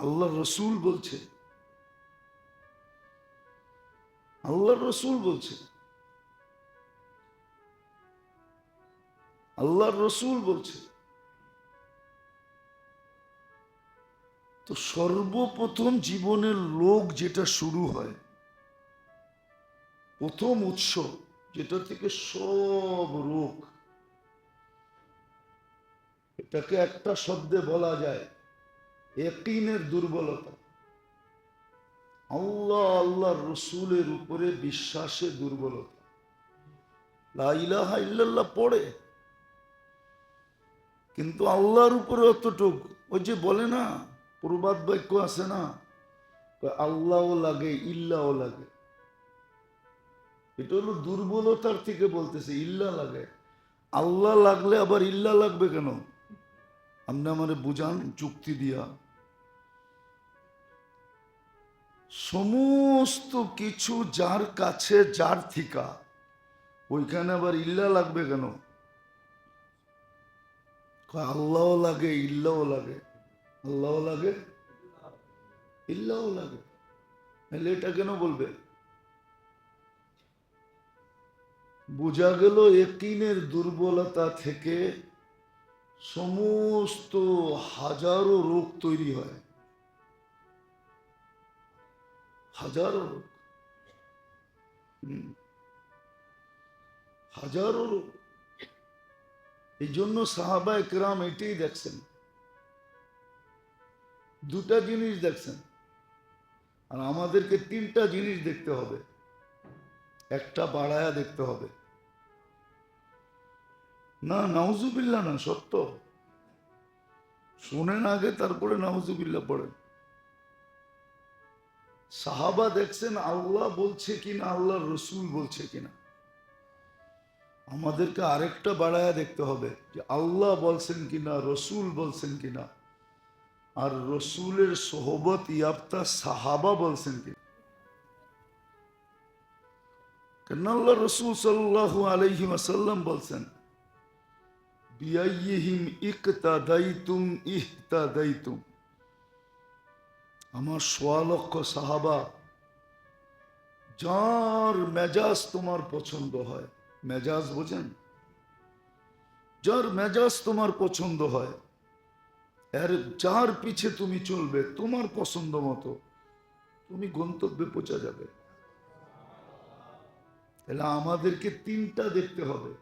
আল্লাহ রসুল বলছে। আল্লাহ রসুল বলছে। আল্লাহর রসুল বলছে। তো সর্বপ্রথম জীবনের লোক যেটা শুরু হয়, প্রথম উৎস যেটা থেকে সব রোগ, এটাকে একটা শব্দে বলা যায় একিনের দুর্বলতা। আল্লাহ আল্লাহ রসুলের উপরে বিশ্বাসে দুর্বলতা। লাইলাহা ইল্লাল্লাহ পড়ে। কিন্তু আল্লাহর উপরে অতটুক, ওই যে বলে না, প্রবাদ বাক্য আছে না আল্লাহও লাগে ইল্লাও লাগে। এটা হলো দুর্বলতার থেকে বলতেছে, ইল্লা লাগে। আল্লাহ লাগলে আবার ইল্লা লাগবে কেন? আপনি আমারে বুঝান, যুক্তি দিয়া। সমস্ত কিছু যার কাছে, যার থিকা ওইখানে আবার ইল্লা লাগবে কেন? আল্লাহও লাগে ইল্লাও লাগে। আল্লাহ লাগে ইল্লাও লাগে। তাহলে এটা কেন বলবে? বোঝা গেল একিনের দুর্বলতা থেকে সমস্ত হাজারো রোগ তৈরি হয়। হাজারো রোগ হাজারো রোগ এই জন্য সাহাবা একরাম এটাই দেখছেন। দুটা জিনিস দেখছেন। আর আমাদেরকে তিনটা জিনিস দেখতে হবে। একটা বাড়ায়া দেখতে হবে। না নাউজুবিল্লা না, সত্য। শোনেন আগে, তারপরে নাউজুবিল্লা পড়েন। সাহাবা দেখছেন আল্লাহ বলছে কিনা আল্লাহ রসুল বলছে কিনা? আমাদেরকে আরেকটা বাড়ায়া দেখতে হবে যে আল্লাহ বলছেন কিনা, রসুল বলছেন কিনা, আর রসুলের সোহবত ইয়াপ্তা সাহাবা বলছেন কিনা? কেন আল্লাহ রসুল সাল্লাহ আলহি আসাল্লাম বলছেন বিয়াইহিম ইকতা দায়িতুম ইহতা দায়িতুম আমার সোয়া লক্ষ সাহাবা, যার মেজাজ তোমার পছন্দ হয়, মেজাজ বোঝেন? যার মেজাজ তোমার পছন্দ হয়, এর, যার পিছে তুমি চলবে, তোমার পছন্দ মতো, তুমি গন্তব্যে পৌঁছা যাবে। তাহলে আমাদেরকে তিনটা দেখতে হবে।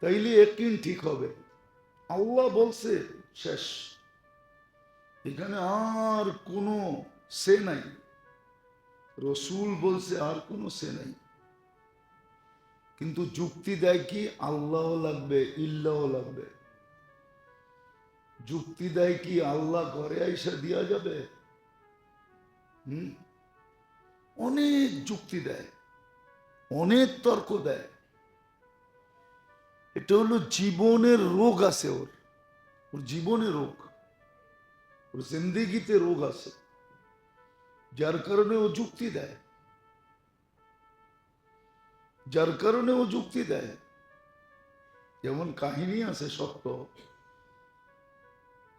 তাইলে একদিন ঠিক হবে। আল্লাহ বলছে, শেষ। এখানে আর কোনো সে নাই। রসুল বলছে আর কোনো সে নাই। কিন্তু যুক্তি দেয় কি? আল্লাহ লাগবে ইল্লাহ লাগবে। যুক্তি দেয় কি? আল্লাহ ঘরে আইসা দিয়া যাবে। হুম? অনেক যুক্তি দেয়, অনেক তর্ক দেয়। এটা হলো জীবনের রোগ আছে ওর। ওর জীবনে রোগ। ওর জিন্দিগিতে রোগ আছে যার কারণে ও যুক্তি দেয় যার কারণে ও যুক্তি দেয় যেমন কাহিনী আছে সত্য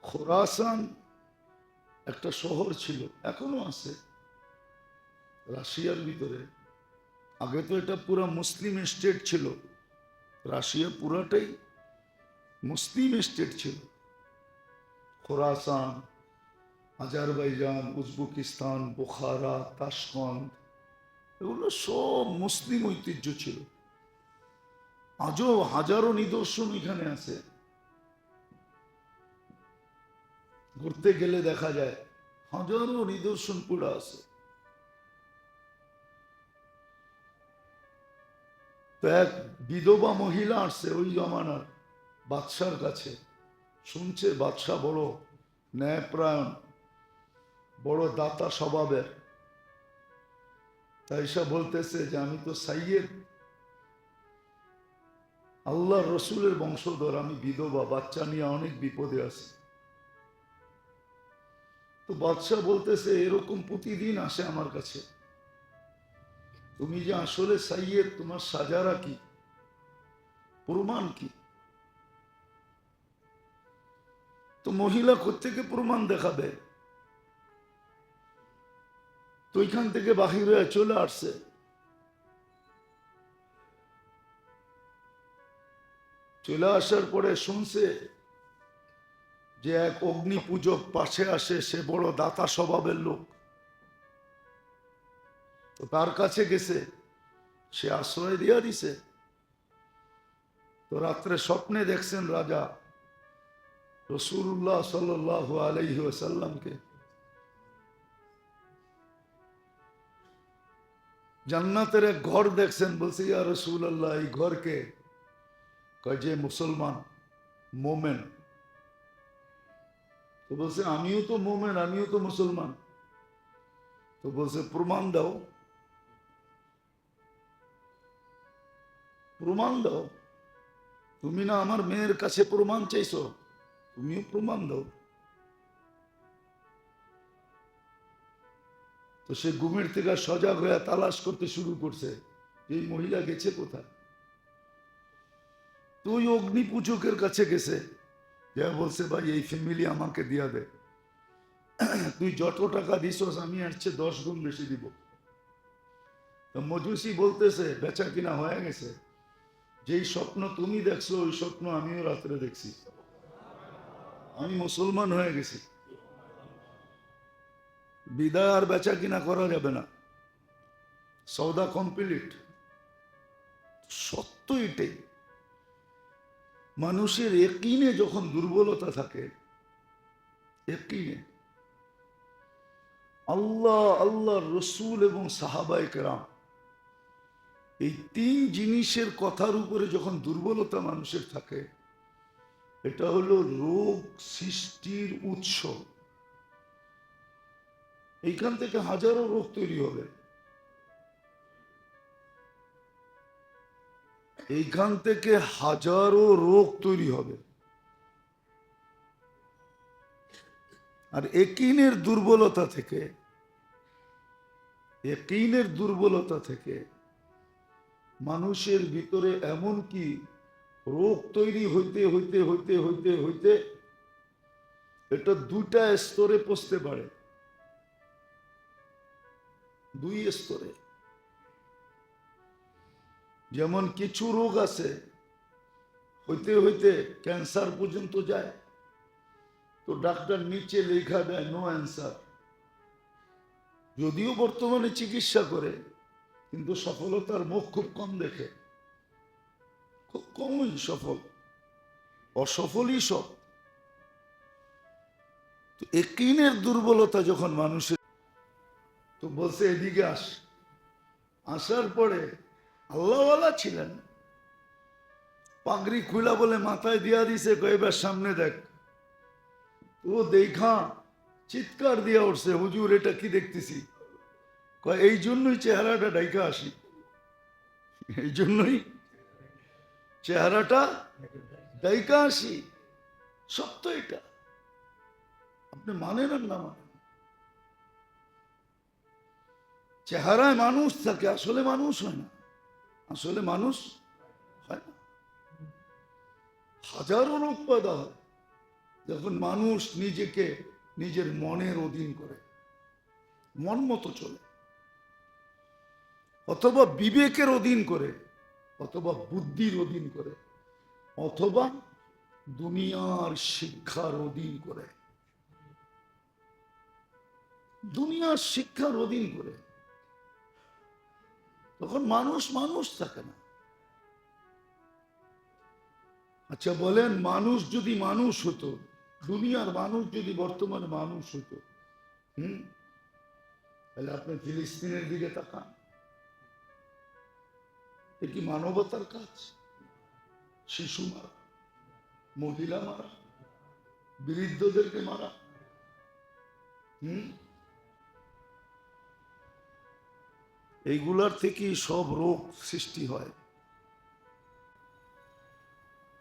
খোরাসান একটা শহর ছিল এখনও আছে রাশিয়ার ভিতরে আগে তো এটা পুরো মুসলিম স্টেট ছিল রাশিয়া পুরাটাই মুসলিম স্টেট ছিল Khorasan Azerbaijan, Uzbekistan, Bukhara Tashkent এগুলো সব মুসলিম ঐতিহ্য ছিল। আজও হাজারো নিদর্শন এখানে আছে। ঘুরতে গেলে দেখা যায়, হাজারো নিদর্শন পুরা আছে। তো এক বিধবা মহিলা আসছে ওই জমানার বাদশার কাছে। শুনছে, বাদশাহ বড় ন্যায়প্রায়ণ বড় দাতা স্বভাবের। তাই সব বলতেছে যে, আমি তো সাইয়েদ। আল্লাহ রসুলের বংশধর, আমি বিধবা, বাচ্চা নিয়ে অনেক বিপদে আছি। তো বাদশাহ বলতেছে, এরকম প্রতিদিন আসে আমার কাছে। তুমি যে আসলে সাইয়েদ, তোমার সাজারা কি? প্রমাণ কি? তো মহিলা কোথেকে প্রমাণ দেখাবে? ওইখান থেকে বাহির হয়ে চলে আসছে। চলে আসার পরে শুনছে যে এক অগ্নি পূজক পাশে আসে, সে বড় দাতা স্বভাবের লোক। তো তার কাছে গেছে, সে আশ্রয় দিয়া দিছে। তো রাত্রে স্বপ্নে দেখছেন রাজা রসুল্লাহ সাল্লাহ আলাইহি ওয়াসাল্লামকে। জান্নাতের এক ঘর দেখছেন, বলছে, ইয়া রসুল আল্লাহ এই ঘরকে কয় যে মুসলমান, মোমেন। তো বলছে, আমিও তো মোমেন, আমিও তো মুসলমান। তো বলছে, প্রমাণ দাও। প্রমাণ দাও? তুমি না আমার মেয়ের কাছে প্রমাণ চাইছো? তুমিও প্রমাণ দাও। তো সে ঘুমের থেকে সজাগ হয়ে তালাশ করতে শুরু করছে এই মহিলা গেছে কোথায়? তো ওই অগ্নি পূজকের কাছে গেছে যা বলছে, ভাই, এই ফ্যামিলি আমাকে দিয়া দে। তুই যত টাকা দিছস আমি চেয়ে দশ গুণ বেশি দিব। মজুসি বলতেছে, বেচা কিনা হয়ে গেছে। যেই স্বপ্ন তুমি দেখছ, ওই স্বপ্ন আমিও রাত্রে দেখছি। আমি মুসলমান হয়ে গেছি। বিদায় আর বেচা কিনা করা যাবে না। সৌদা কমপ্লিট। সত্য এটাই। মানুষের একিনে যখন দুর্বলতা থাকে একিনে আল্লাহ আল্লাহ রসুল এবং সাহাবাই কেরাম এই তিন জিনিসের কথার উপরে যখন দুর্বলতা মানুষের থাকে, এটা হলো রোগ সৃষ্টির উৎস। এইখান থেকে হাজারো রোগ তৈরি হবে। এইখান থেকে হাজারো রোগ তৈরি হবে। আর একিনের দুর্বলতা থেকে, একিনের দুর্বলতা থেকে মানুষের ভিতরে এমন কি রোগ তৈরি হইতে হইতে হইতে হইতে হইতে এটা দুটা স্তরে পৌঁছতে পারে। দুই স্তরে। যেমন কিছু রোগ আছে, হইতে হইতে ক্যান্সার পর্যন্ত যায়, তো ডাক্তার নিচে লেখা দেয় নো অ্যান্সার যদিও বর্তমানে চিকিৎসা করে, কিন্তু সফলতার মুখ খুব কম দেখে। খুব কমই সফল। অসফলই সব। একিনের দুর্বলতা যখন মানুষের তো বলছে, এদিকে আস। আসার পরে আল্লাহওয়ালা ছিলেন। পাগড়ি খুলা বলে মাথায় দিয়া দিছে কয়েবার সামনে দেখ। ও দেখা চিৎকার দিয়া উঠছে, হুজুর, এটা কি দেখতেছি? কয়, এই জন্যই চেহারাটা ডাইকা আসি। এই জন্যই চেহারাটা ডাইকা আসি। সত্য এটা। আপনি মানেন না মানেন? চেহারায় মানুষ থাকে, আসলে মানুষ হয় না। আসলে মানুষ হয় না। হাজারো রোগ পয়দা হয়, যখন মানুষ নিজেকে নিজের মনের অধীন করে, মন মতো চলে। অথবা বিবেকের অধীন করে, অথবা বুদ্ধির অধীন করে, অথবা দুনিয়ার শিক্ষার অধীন করে। দুনিয়ার শিক্ষার অধীন করে। তখন মানুষ মানুষ থাকে না। আচ্ছা বলেন, মানুষ যদি মানুষ হতো, দুনিয়ার মানুষ যদি বর্তমানে মানুষ হতো, হুম? তাহলে আপনি ফিলিস্তিনের দিকে তাকান। এ কি মানবতার কাজ? শিশু মারা, মহিলা মারা, বৃদ্ধদেরকে মারা, হুম? এইগুলার থেকেই সব রোগ সৃষ্টি হয়।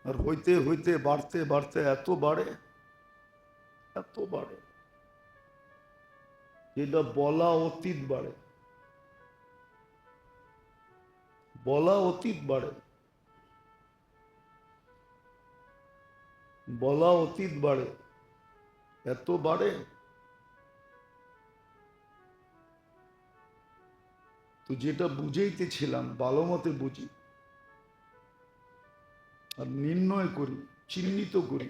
আর হইতে হইতে, বাড়তে বাড়তে এত বাড়ে এত বাড়ে। এটা বলা অতীত বাড়ে। বলা অতীত বাড়ে। বলা অতীত বাড়ে। এত বাড়ে। তো যেটা বুঝাইতেছিলাম ভালো মতে বুঝি। আর নির্ণয় করি, চিহ্নিত করি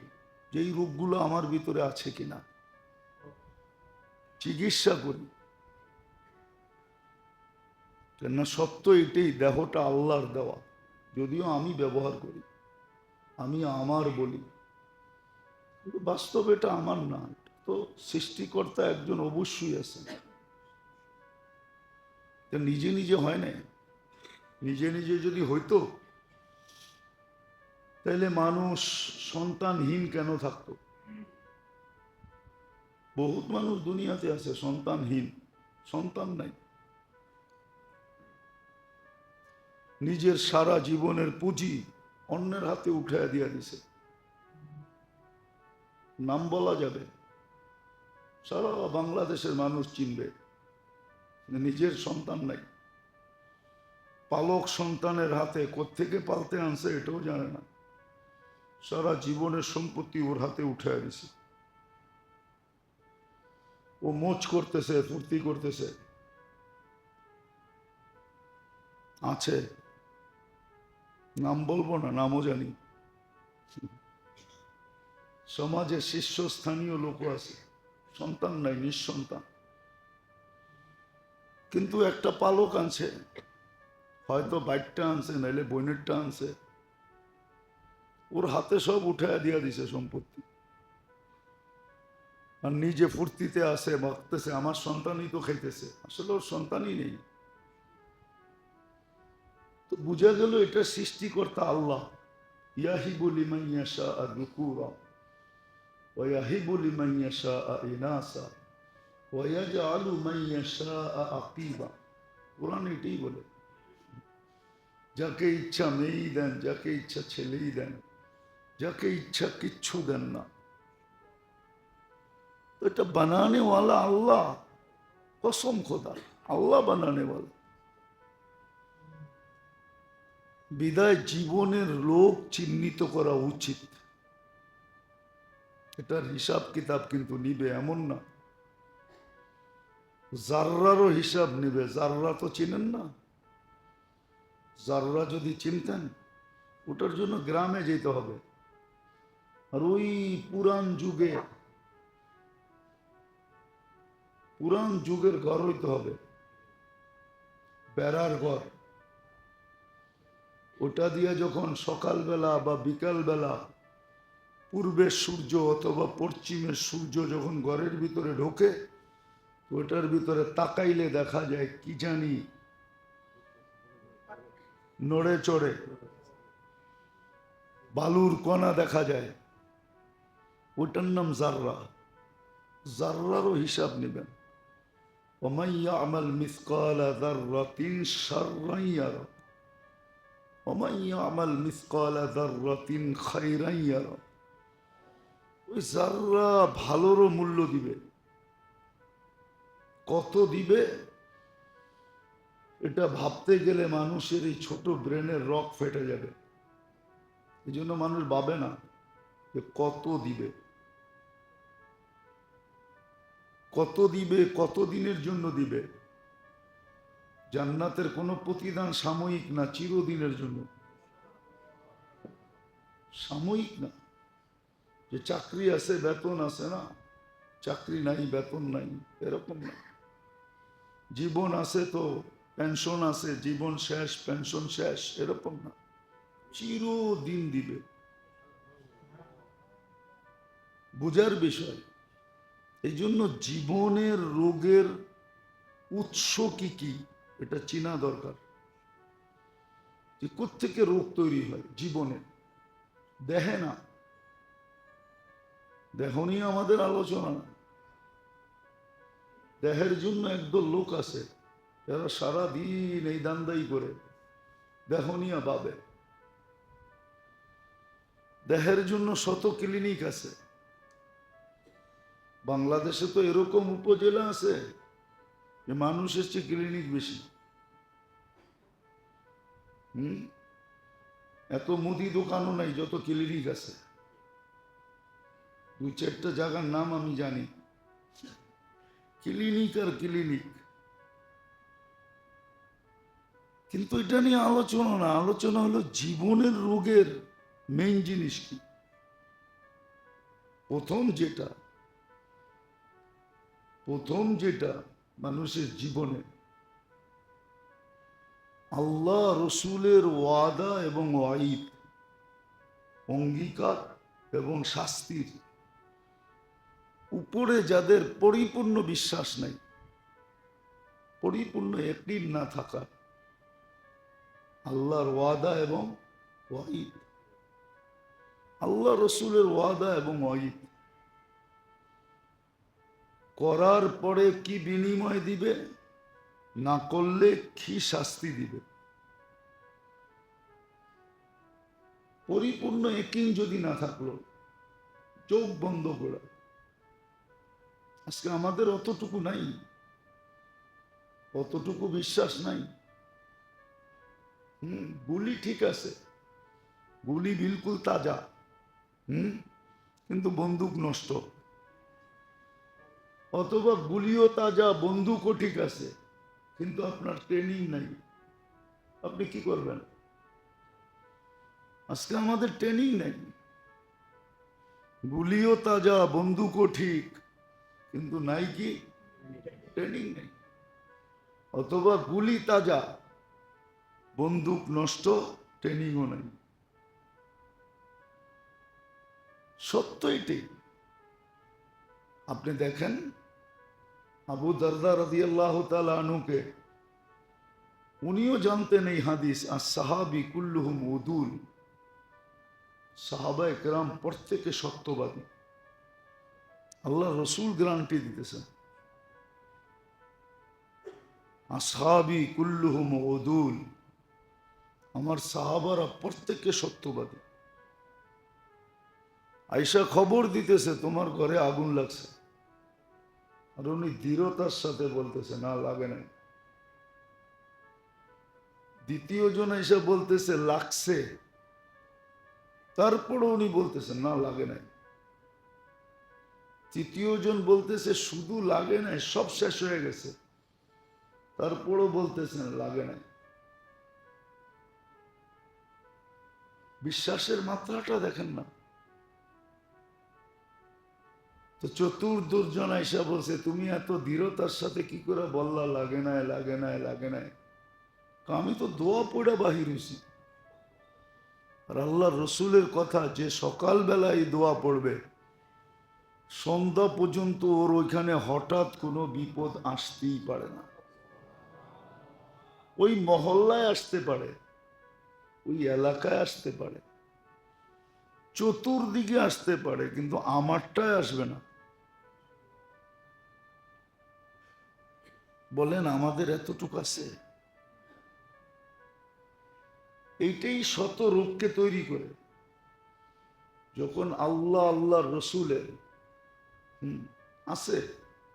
যে এই রোগগুলো আমার ভিতরে আছে কিনা। চিকিৎসা করি। কেননা সত্য এটাই, দেহটা আল্লাহর দেওয়া। যদিও আমি ব্যবহার করি, আমি আমার বলি। কিন্তু বাস্তবে এটা আমার না তো সৃষ্টিকর্তা একজন অবশ্যই আছেন। এটা নিজে নিজে হয় না নিজে নিজে যদি হইতো তাহলে মানুষ সন্তানহীন কেন থাকতো? বহুত মানুষ দুনিয়াতে আছে, সন্তানহীন। সন্তান নাই। নিজের সারা জীবনের পুঁজি অন্যের হাতে উঠাইয়া দিয়া দিছে। নাম বলা যাবে। সারা বাংলাদেশের মানুষ চিনবে। নিজের সন্তান নাই। পালক সন্তানের হাতে কোত্থেকে পালতে আনছে এটাও জানে না। সারা জীবনের সম্পত্তি ওর হাতে উঠে দিছে ও মোচ করতেছে, ফুর্তি করতেছে। আছে। নাম বলব না, নামও জানি। সমাজে শীর্ষস্থানীয় লোক আছে। সন্তান নাই, নিঃসন্তান। কিন্তু একটা পালক আনছে। হয়তো বাইকটা আনছে, নাইলে বইনেরটা আনছে। ওর হাতে সব উঠায় দিয়া দিছে সম্পত্তি। আর নিজে ফুর্তিতে আসে বাঁকতেছে আমার সন্তানই তো খেতেছে আসলে ওর সন্তানই নেই। তো বুঝা গেল এটা সৃষ্টিকর্তা আল্লাহ। ইয়াহি বলি মাইয়াশা আর রুকুর ও ইয়াহি বলি মাইয়াশা আর ইনাসা। ওয়াজা আলু মাইয়াশা আকিবা কোরআন এটাই বলে, যাকে ইচ্ছা মেয়েই দেন, যাকে ইচ্ছা ছেলেই দেন, যাকে ইচ্ছা কিচ্ছু দেন না। তো এটা বানানেওয়ালা আল্লাহ, কসম খোদা, আল্লাহ বানানেওয়ালা। বিদায় জীবনের লোক চিহ্নিত করা উচিত। এটার হিসাব কিতাব কিন্তু নিবে, এমন না। জাররারও হিসাব নিবে। জাররা তো চিনেন না। জাররা যদি চিনতেন, ওটার জন্য গ্রামে যেতে হবে। আর ওই পুরান যুগে পুরান যুগের ঘর হইতে হবে। বেড়ার ঘর। ওটা দিয়ে যখন সকালবেলা বা বিকালবেলা পূর্বের সূর্য অথবা পশ্চিমের সূর্য যখন ঘরের ভিতরে ঢোকে ওটার ভিতরে তাকাইলে দেখা যায়, কি জানি? নড়ে চড়ে বালুর কণা দেখা যায়। ওটার নাম জাররা। জাররারও হিসাব নেবেন। ওমাইয়া আমাল মিসকালা দাররাতিন শাররাইয়ারা ওমাইয়া আমাল মিসকালা দাররাতিন খাইরাইয়ারা ওই যাররা ভালোরও মূল্য দিবে। কত দিবে? এটা ভাবতে গেলে মানুষের এই ছোট ব্রেনের রক ফেটে যাবে। এই জন্য মানুষ ভাবে না যে কত দিবে। কত দিবে, কত দিনের জন্য দিবে? জান্নাতের কোনো প্রতিদান সাময়িক না, চিরদিনের জন্য। সাময়িক না। যে চাকরি আছে, বেতন আছে না? চাকরি নাই, বেতন নাই, এরকম না। জীবন আছে তো পেনশন আছে, জীবন শেষ পেনশন শেষ, এরকম না। চিরদিন দিবে। বুঝার বিষয় এই জন্য জীবনের রোগের উৎস কি কি, এটা চেনা দরকার। যে কোথেকে রোগ তৈরি হয় জীবনে? দেহে না। দেহ নিয়ে আমাদের আলোচনা না। দেহের জন্য একদল লোক আছে, যারা সারা দিন এই দান্দাই করে দেহ নিয়ে পাবে দেহের জন্য শত ক্লিনিক আছে। বাংলাদেশে তো এরকম উপজেলা আছে যে মানুষ এসছে ক্লিনিক বেশি। হুম? এত মুদি দোকানও নাই, যত ক্লিনিক আছে। দুই চারটা জায়গার নাম আমি জানি। ক্লিনিক আর ক্লিনিক। কিন্তু এটা নিয়ে আলোচনা না, আলোচনা হলো জীবনের রোগের মেইন জিনিস কি? প্রথম যেটা প্রথম যেটা মানুষের জীবনে, আল্লাহ রসুলের ওয়াদা এবং অঙ্গীকার এবং শাস্তির উপরে যাদের পরিপূর্ণ বিশ্বাস নেই, পরিপূর্ণ একদিন না থাকা, আল্লাহর ওয়াদা এবং ওয়াইদ আল্লাহ রসুলের ওয়াদা এবং ওয়াইদ করার পরে কি বিনিময় দিবে, না করলে কি শাস্তি দিবে? পরিপূর্ণ একিং যদি না থাকল, চোখ বন্ধ করা আজকে আমাদের অতটুকু নাই। অতটুকু বিশ্বাস নাই। হুম, গুলি ঠিক আছে। গুলি বিলকুল তাজা। হুম, কিন্তু বন্দুক নষ্ট। অথবা গুলিও তাজা, বন্দুকও ঠিক আছে, কিন্তু আপনার ট্রেনিং নাই। আপনি কি করবেন? আজকে আমাদের ট্রেনিং নাই। গুলিও তাজা, বন্দুকও ঠিক। কিন্তু নাই কি ট্রেনিং নেই। অথবা গুলি তাজা, বন্দুক নষ্ট ট্রেনিংও নেই। সত্য এটাই আপনি দেখেন, আবু দরদা রদি আল্লাহ আনুকে উনিও জানতেন এই হাদিস আর সাহাবি কুল্লুহুম উদুল। সাহাবা একরাম প্রত্যেকে সত্যবাদী। আল্লাহ রসুল গ্যারান্টি দিতেছেন। আসহাবি কুল্লুহুম উদুল। আমার সাহাবারা প্রত্যেকে সত্যবাদী। আইসা খবর দিতেছে, তোমার ঘরে আগুন লাগছে। আর উনি দৃঢ়তার সাথে বলতেছে, না, লাগে নাই। দ্বিতীয় জন এসে বলতেছে, লাগছে। তারপরে উনি বলতেছেন না, লাগে নাই। তৃতীয় জন বলতেছে, শুধু লাগে নাই, সব শেষ হয়ে গেছে। তারপরও বলতেছেন লাগে নাই। বিশ্বাসের মাত্রাটা দেখেন না। তো চতুর্দুর্জন আইসা বলছে, তুমি এত দৃঢ়তার সাথে কি করে বললা, লাগে নাই লাগে নাই লাগে নাই? আমি তো দোয়া পড়া বাহির হয়েছি আর আল্লাহ রসুলের কথা, যে সকালবেলা এই দোয়া পড়বে সন্ধ্যা পর্যন্ত ওর ওইখানে হঠাৎ কোনো বিপদ আসতেই পারে না। ওই মহল্লায় আসতে পারে, ওই এলাকায় আসতে পারে, চতুর্দিকে আসতে পারে, কিন্তু আমারটায় আসবে না। বলেন, আমাদের এতটুকু আছে? এইটাই শত রূপকে তৈরি করে। যখন আল্লাহ আল্লাহ রসুলের আছে,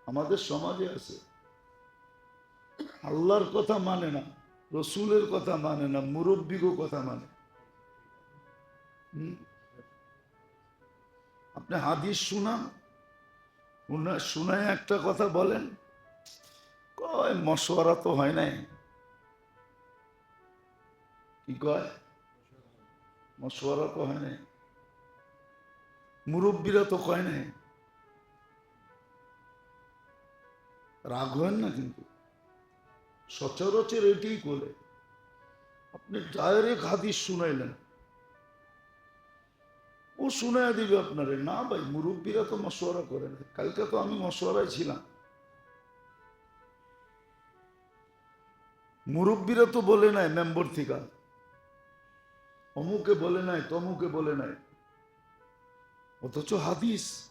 আমাদের সমাজে আছে। আল্লাহর কথা মানে না, রসুলের কথা মানে না, মুরব্বিগো কথা মানে। আপনি হাদিস শুনান শুনায় একটা কথা বলেন, কয় মশওয়ারা তো হয় নাই। কি কয়? মশওয়ারা তো হয় নাই। মুরব্বীরা তো কয় নাই। রাগ হয় না কিন্তু। সচরাচর এটাই করে। আপনি ডাইরেক্ট হাদিস শুনাইলেন। ও শুনাই দিবে আপনারে। না ভাই, মুরব্বীরা তো মশওয়ারা করে না। কালকে তো আমি মশওয়ারায় ছিলাম। মুরব্বীরা তো বলে নাই মেম্বর থেকে। অমুকে বলে নাই, তমুকে বলে নাই। অথচ হাদিস।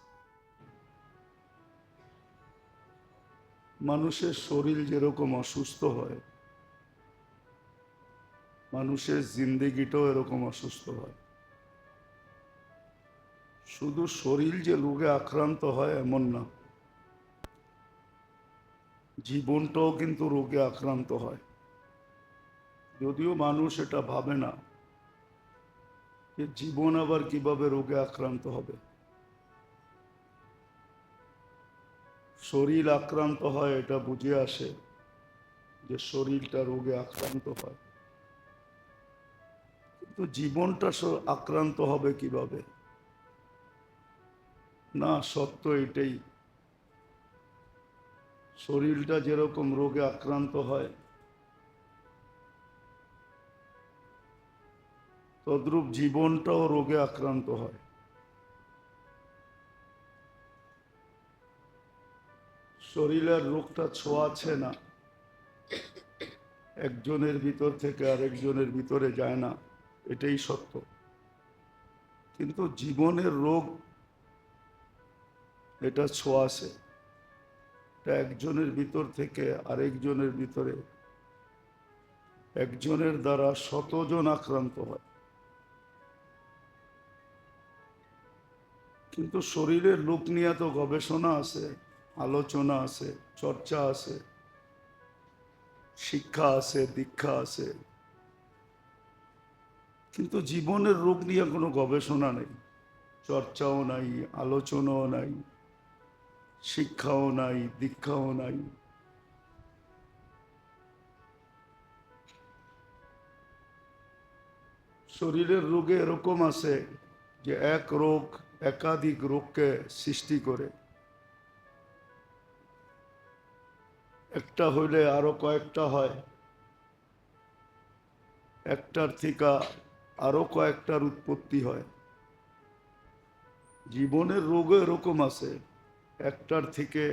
মানুষের শরীর যেরকম অসুস্থ হয়, মানুষের জিন্দেগিটাও এরকম অসুস্থ হয়। শুধু শরীর যে রোগে আক্রান্ত হয় এমন না, জীবনটাও কিন্তু রোগে আক্রান্ত হয়। যদিও মানুষ এটা ভাবে না, যে জীবন আবার কীভাবে রোগে আক্রান্ত হবে। শরীর আক্রান্ত হয়, এটা বুঝে আসে যে শরীরটা রোগে আক্রান্ত হয়। তো জীবনটা আক্রান্ত হবে কীভাবে? না, সত্য এটাই। শরীরটা যেরকম রোগে আক্রান্ত হয়, তদ্রূপ জীবনটাও রোগে আক্রান্ত হয়। শরীরের রোগটা ছোঁয়াছে না। একজনের ভিতর থেকে আরেকজনের ভিতরে যায় না, এটাই সত্য। কিন্তু জীবনের রোগ, এটা ছোঁয়াছে। এটা একজনের ভিতর থেকে আরেকজনের ভিতরে। একজনের দ্বারা শতজন আক্রান্ত হয়। কিন্তু শরীরের লোক নিয়ে তো গবেষণা আছে। আলোচনা আছে, চর্চা আছে, শিক্ষা আছে, দীক্ষা আছে। কিন্তু জীবনের রোগ নিয়ে কোনো গবেষণা নেই, চর্চাও নাই, আলোচনাও নাই, শিক্ষাও নাই, দীক্ষাও নাই। শরীরের রোগে এরকম আছে যে এক রোগ একাধিক রোগকে সৃষ্টি করে। একটা হইলে আরও কয়েকটা হয়। একটার থেকে আরও কয়েকটার উৎপত্তি হয়। জীবনের রোগও এরকম আছে, একটার থেকে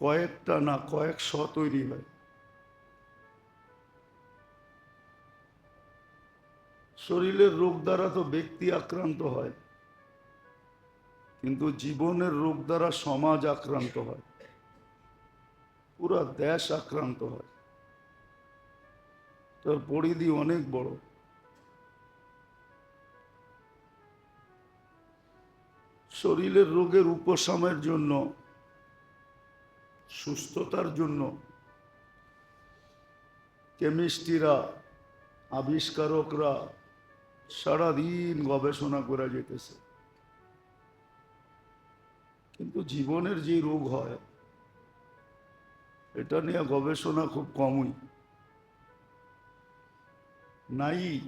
কয়েকটা না কয়েকশ তৈরি হয়। শরীরের রোগ দ্বারা তো ব্যক্তি আক্রান্ত হয়, কিন্তু জীবনের রোগ দ্বারা সমাজ আক্রান্ত হয়। পুরা দেশ আক্রান্ত হয়। তার পরিধি অনেক বড়। শরীরের রোগের উপশমের জন্য, সুস্থতার জন্য কেমিস্ট্রিরা, আবিষ্কারকরা সারাদিন গবেষণা করে যেতেছে। কিন্তু জীবনের যে রোগ হয় এটা নিয়ে গবেষণা খুব কমই। নাই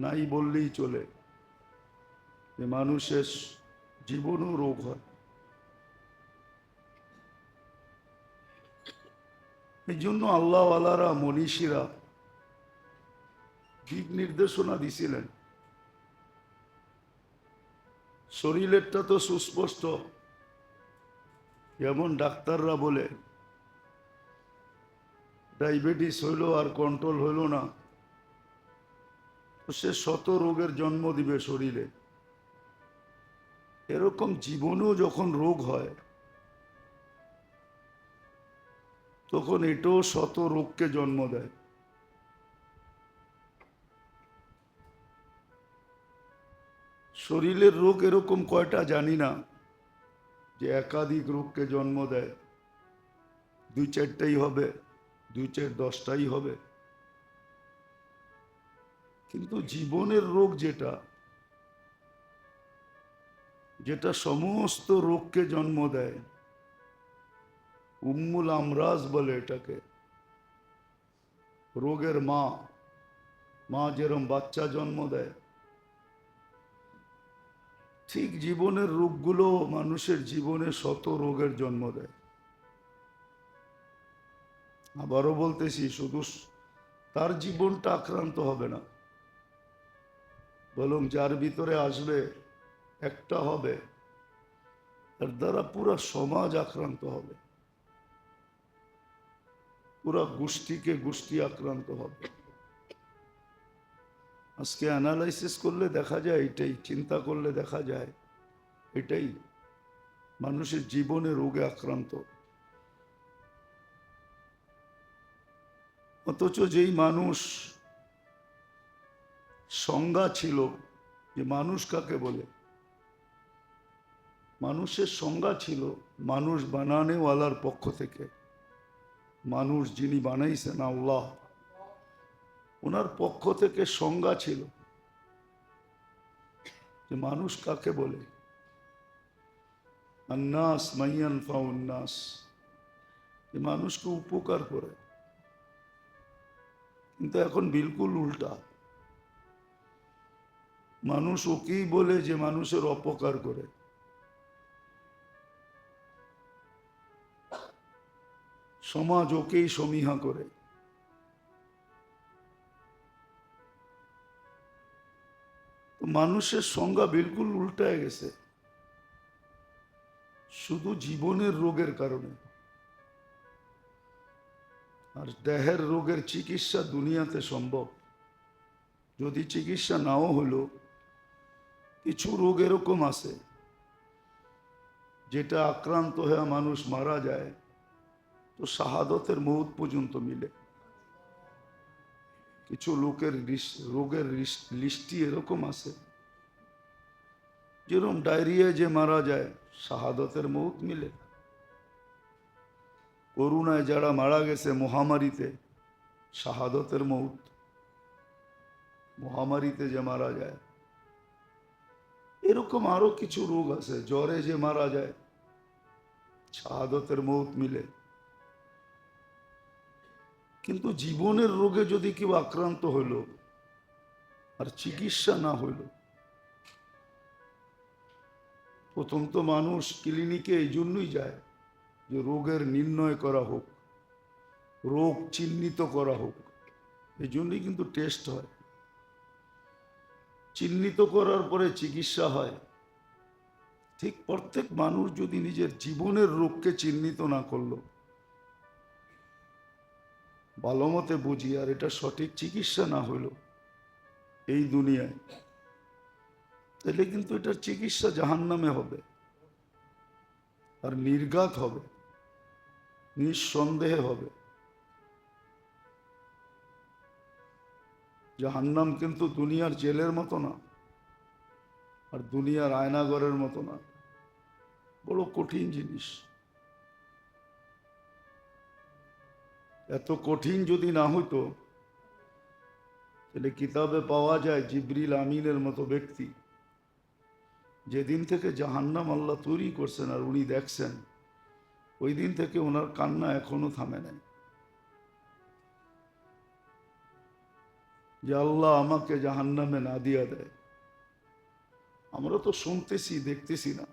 নাই বললেই চলে। যে মানুষের জীবনও রোগ হয়। এই জন্য আল্লাহওয়ালারা, মনীষীরা দিক নির্দেশনা দিছিলেন। শরীরেরটা তো সুস্পষ্ট। যেমন ডাক্তাররা বলে ডায়াবেটিস হইল আর কন্ট্রোল হইল না। সে শত রোগের জন্ম দিবে শরীরে। এরকম জীবনেও যখন রোগ হয়, তখন এটাও শত রোগকে জন্ম দেয়। শরীরের রোগ এরকম কয়টা জানি না, যে একাধিক রোগকে জন্ম দেয়। দুই চারটাই হবে। দুই চার দশটাই হবে। কিন্তু জীবনের রোগ যেটা যেটা সমস্ত রোগকে জন্ম দেয়, উম্মুল আমরাজ বলে এটাকে। রোগের মা মা যেরম বাচ্চা জন্ম দেয়, ঠিক জীবনের রোগগুলো মানুষের জীবনে শত রোগের জন্ম দেয়। আবারও বলতেছি, শুধু তার জীবনটা আক্রান্ত হবে না। বরং যার ভিতরে আসবে, একটা হবে, তার দ্বারা পুরো সমাজ আক্রান্ত হবে। পুরা গোষ্ঠীকে গোষ্ঠী আক্রান্ত হবে। আজকে অ্যানালাইসিস করলে দেখা যায়, এটাই, চিন্তা করলে দেখা যায়, এটাই। মানুষের জীবনে রোগে আক্রান্ত। অথচ যেই মানুষ সংজ্ঞা ছিল যে মানুষ কাকে বলে? মানুষের সংজ্ঞা ছিল মানুষ বানানেওয়ালার পক্ষ থেকে। মানুষ যিনি বানাইছেন আল্লাহ, ওনার পক্ষ থেকে সংজ্ঞা ছিল যে মানুষ কাকে বলে? আন্নাস মাইয়ান ফাউন্নাস যে মানুষকে উপকার করে। কিন্তু এখন বিলকুল উল্টা। মানুষ ওকেই বলে যে মানুষের অপকার করে। সমাজ ওকেই সমীহা করে। মানুষের সংজ্ঞা বিলকুল উল্টায় গেছে। শুধু জীবনের রোগের কারণে। আর দেহের রোগের চিকিৎসা দুনিয়াতে সম্ভব। যদি চিকিৎসা নাও হলো, কিছু রোগ এরকম আছে, যেটা আক্রান্ত হয়ে মানুষ মারা যায়, তো শাহাদতের মৌত পর্যন্ত মিলে। কিছু লোকের রোগের লিস- লিস্টি এরকম আছে, যেরকম ডায়রিয়া যে মারা যায়, শাহাদতের মৌত মিলে। করুণায় যারা মারা গেছে মহামারীতে, শাহাদতের মৌত। মহামারীতে যে মারা যায়। এরকম আরও কিছু রোগ আছে, জ্বরে যে মারা যায়, শাহাদতের মৌত মিলে। কিন্তু জীবনের রোগে যদি কেউ আক্রান্ত হইল আর চিকিৎসা না হইল প্রথম তো মানুষ ক্লিনিকে এই জন্যই যায়। যে রোগের নির্ণয় করা হোক, রোগ চিহ্নিত করা হোক, এই জন্যই কিন্তু টেস্ট হয়। চিহ্নিত করার পরে চিকিৎসা হয়। ঠিক প্রত্যেক মানুষ যদি নিজের জীবনের রোগকে চিহ্নিত না করল ভালো মতে বুঝি আর এটা সঠিক চিকিৎসা না হইল এই দুনিয়ায়, তাহলে কিন্তু এটার চিকিৎসা জাহান নামে হবে, আর নির্ঘাত হবে। নিঃসন্দেহে হবে। জাহান্নাম কিন্তু দুনিয়ার জেলের মতো না, আর দুনিয়ার আয়নাগরের মতো না। বড় কঠিন জিনিস। এত কঠিন যদি না হতো তাহলে কিতাবে পাওয়া যায় জিবরিল আমিনের মতো ব্যক্তি। যেদিন থেকে জাহান্নাম আল্লাহ তৈরি করছেন আর উনি দেখছেন ওই দিন থেকে ওনার কান্না এখনও থামে নাই। যে আল্লাহ আমাকে জাহান্নামে না দিয়া দেয়। আমরা তো শুনতেছি, দেখতেছি না।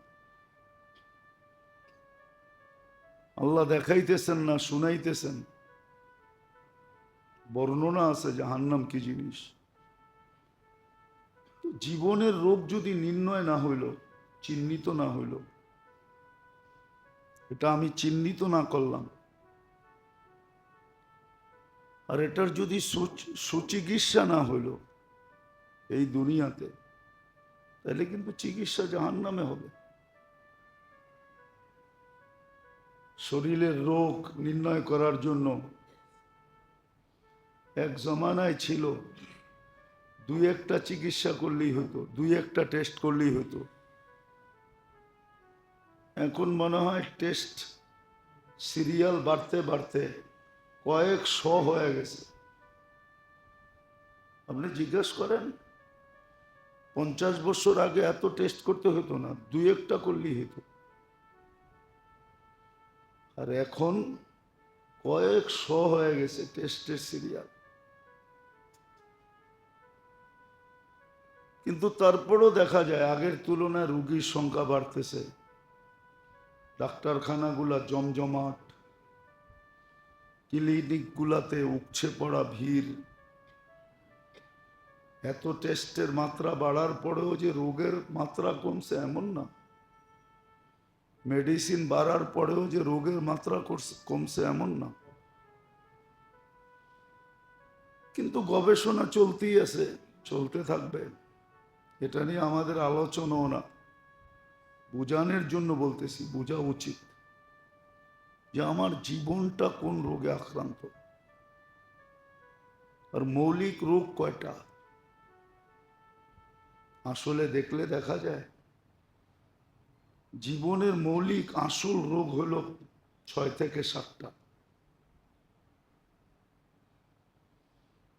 আল্লাহ দেখাইতেছেন না, শুনাইতেছেন। বর্ণনা আছে জাহান্নাম কি জিনিস? জীবনের রোগ যদি নির্ণয় না হইল, চিহ্নিত না হইল এটা আমি চিহ্নিত না করলাম। আর এটার যদি সুচিকিৎসা না হইল এই দুনিয়াতে, তাহলে কিন্তু চিকিৎসা জাহান্নামে হবে। শরীরের রোগ নির্ণয় করার জন্য এক জমানায় ছিল, দুই একটা চিকিৎসা করলেই হতো, দুই একটা টেস্ট করলেই হতো। এখন মনে হয় টেস্ট সিরিয়াল বাড়তে বাড়তে কয়েক শ হয়ে গেছে। আপনি জিজ্ঞেস করেন, পঞ্চাশ বছর আগে এত টেস্ট করতে হতো না, দুই একটা করলেই হতো। আর এখন কয়েক শ হয়ে গেছে টেস্টের সিরিয়াল। কিন্তু তারপরও দেখা যায় আগের তুলনায় রুগীর সংখ্যা বাড়তেছে। ডাক্তারখানাগুলা জমজমাট, ক্লিনিকগুলাতে উপছে পড়া ভিড়। এত টেস্টের মাত্রা বাড়ার পরেও যে রোগের মাত্রা কমছে এমন না। মেডিসিন বাড়ার পরেও যে রোগের মাত্রা কমছে এমন না। কিন্তু গবেষণা চলতেই আছে, চলতে থাকবে। এটা নিয়ে আমাদের আলোচনাও না। বোঝানোর জন্য বলতেছি, বোঝা উচিত যে আমার জীবনটা কোন রোগে আক্রান্ত? আর মৌলিক রোগ কয়টা? আসলে দেখলে দেখা যায়, জীবনের মৌলিক আসল রোগ হলো ছয় থেকে সাতটা।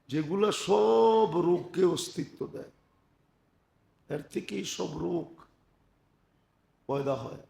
যেগুলা সব রোগকে অস্তিত্ব দেয়। এর থেকেই সব রোগ পয়দা হয়